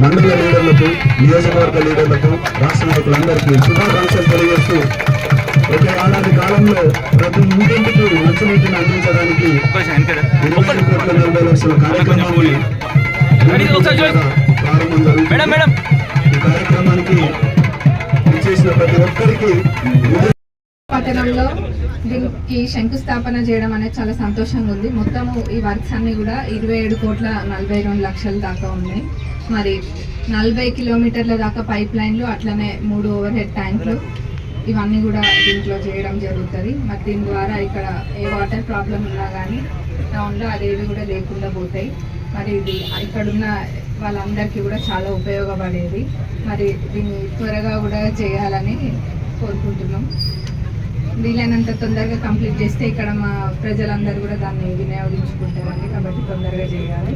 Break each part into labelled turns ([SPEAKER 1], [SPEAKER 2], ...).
[SPEAKER 1] మండల లీడర్లకు నియోజకవర్గ లీడర్లకు రాష్ట్ర నాయకులందరికీ శుభాకాంక్షలు తెలియజేస్తూ ప్రతి ఆనాటి కాలంలో ప్రతి ఇంటింటికి మంచినీటిని అందించడానికి ప్రారంభం జరుగుతుంది. ఈ కార్యక్రమానికి చేసిన ప్రతి ఒక్కరికి
[SPEAKER 2] పట్టణంలో దీనికి శంకుస్థాపన చేయడం అనేది చాలా సంతోషంగా ఉంది. మొత్తము ఈ వర్క్స్ అన్ని కూడా ఇరవై ఏడు కోట్ల నలభై రెండు లక్షల దాకా ఉన్నాయి. మరి నలభై కిలోమీటర్ల దాకా పైప్ లైన్లు అట్లనే మూడు ఓవర్ హెడ్ ట్యాంకులు ఇవన్నీ కూడా దీంట్లో చేయడం జరుగుతుంది. మరి దీని ద్వారా ఇక్కడ ఏ వాటర్ ప్రాబ్లం ఉన్నా కానీ టౌన్లో అదేవి కూడా లేకుండా పోతాయి. మరి ఇది ఇక్కడున్న వాళ్ళందరికీ కూడా చాలా ఉపయోగపడేది. మరి దీన్ని త్వరగా కూడా చేయాలని కోరుకుంటున్నాం. వీలైనంత తొందరగా కంప్లీట్ చేస్తే ఇక్కడ మా ప్రజలందరూ కూడా దాన్ని వినియోగించుకుంటారండి. కాబట్టి తొందరగా చేయాలి.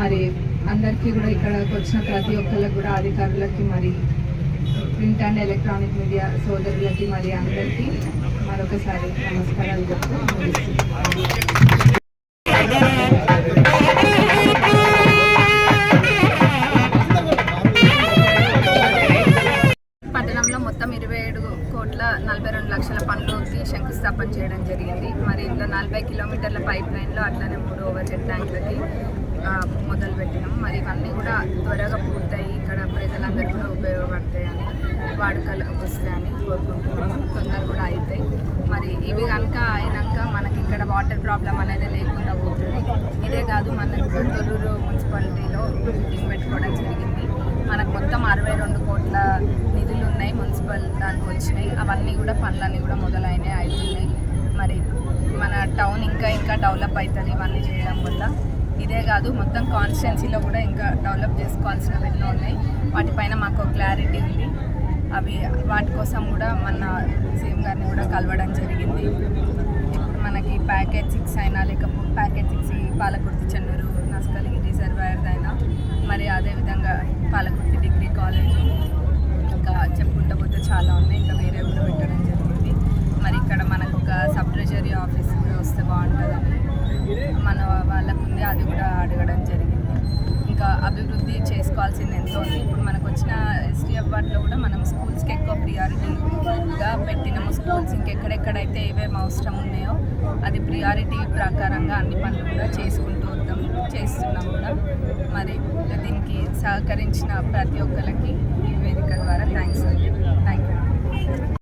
[SPEAKER 2] మరి అందరికీ కూడా ఇక్కడకు వచ్చిన ప్రతి ఒక్కరికి కూడా అధికారులకి మరి ప్రింట్ అండ్ ఎలక్ట్రానిక్ మీడియా సోదరులకి మరి అందరికీ మరొకసారి నమస్కారాలు చెప్తూ పనులకి శంకుస్థాపన చేయడం జరిగింది. మరి ఇందులో నలభై కిలోమీటర్ల పైప్ లైన్లో అట్లనే మూడు ఓవర్ హెడ్ ట్యాంకులకి మొదలు పెట్టినాం. మరి ఇవన్నీ కూడా త్వరగా పూర్తయి ఇక్కడ ప్రజలందరికీ కూడా ఉపయోగపడతాయని వాడుకలు వస్తాయని కోరుకుంటున్నాం. తొందరగా కూడా అవుతాయి మరి ఇవి కనుక అయినాక మనకి ఇక్కడ వాటర్ ప్రాబ్లం అనేది లేకుండా పోతుంది. ఇదే కాదు మనకు తొలూరు మున్సిపాలిటీలో బిల్డింగ్ పెట్టుకోవడం జరిగింది. మనకు మొత్తం అరవై రెండు కోట్ల నిధులు ఉన్నాయి వచ్చినాయి అవన్నీ కూడా పనులన్నీ కూడా మొదలైనవి అవుతున్నాయి మరి మన టౌన్ ఇంకా ఇంకా డెవలప్ అవుతుంది ఇవన్నీ చేయడం వల్ల. ఇదే కాదు మొత్తం కాన్స్టిట్యున్సీలో కూడా ఇంకా డెవలప్ చేసుకోవాల్సినవి ఎన్నో ఉన్నాయి. వాటిపైన మాకు క్లారిటీ ఉంది. అవి వాటి కోసం కూడా మన సీఎం గారిని కూడా కలవడం జరిగింది. ఇప్పుడు మనకి ప్యాకేజ్ సిక్స్ అయినా లేకపోతే ప్యాకేజ్ సిక్స్ పాలకుర్తి చెన్నూరు నస్కలిగి రిజర్వాయర్ అయినా మరి అదేవిధంగా పాలకుర్తి డిగ్రీ కాలేజ్ ఇంకా చెప్పుకుంటూ పోతే చాలా ఉన్నాయి ఇంకా వేరే కూడా పెట్టడం జరిగింది మరి ఇక్కడ మనకు ఒక సబ్ ట్రెజరీ ఆఫీస్ కూడా వస్తే బాగుంటుందని మన వాళ్ళకు ఉంది అది కూడా అడగడం జరిగింది. ఇంకా అభివృద్ధి చేసుకోవాల్సింది ఎంతో ఉంది. ఇప్పుడు మనకు వచ్చిన ఎస్టీఎఫ్ అవార్డులో కూడా మనం స్కూల్స్కి ఎక్కువ ప్రియారిటీగా పెట్టినాము. స్కూల్స్ ఇంకెక్కడెక్కడైతే ఏమేమి అవసరం ఉన్నాయో అది ప్రియారిటీ ప్రకారంగా అన్ని పనులు కూడా చేసుకుంటూ వద్దాం చేస్తున్నాం కూడా. మరి దీనికి సహకరించిన ప్రతి ఒక్కరికి ఈ వేదిక ద్వారా థ్యాంక్స్ అండి. Thank you.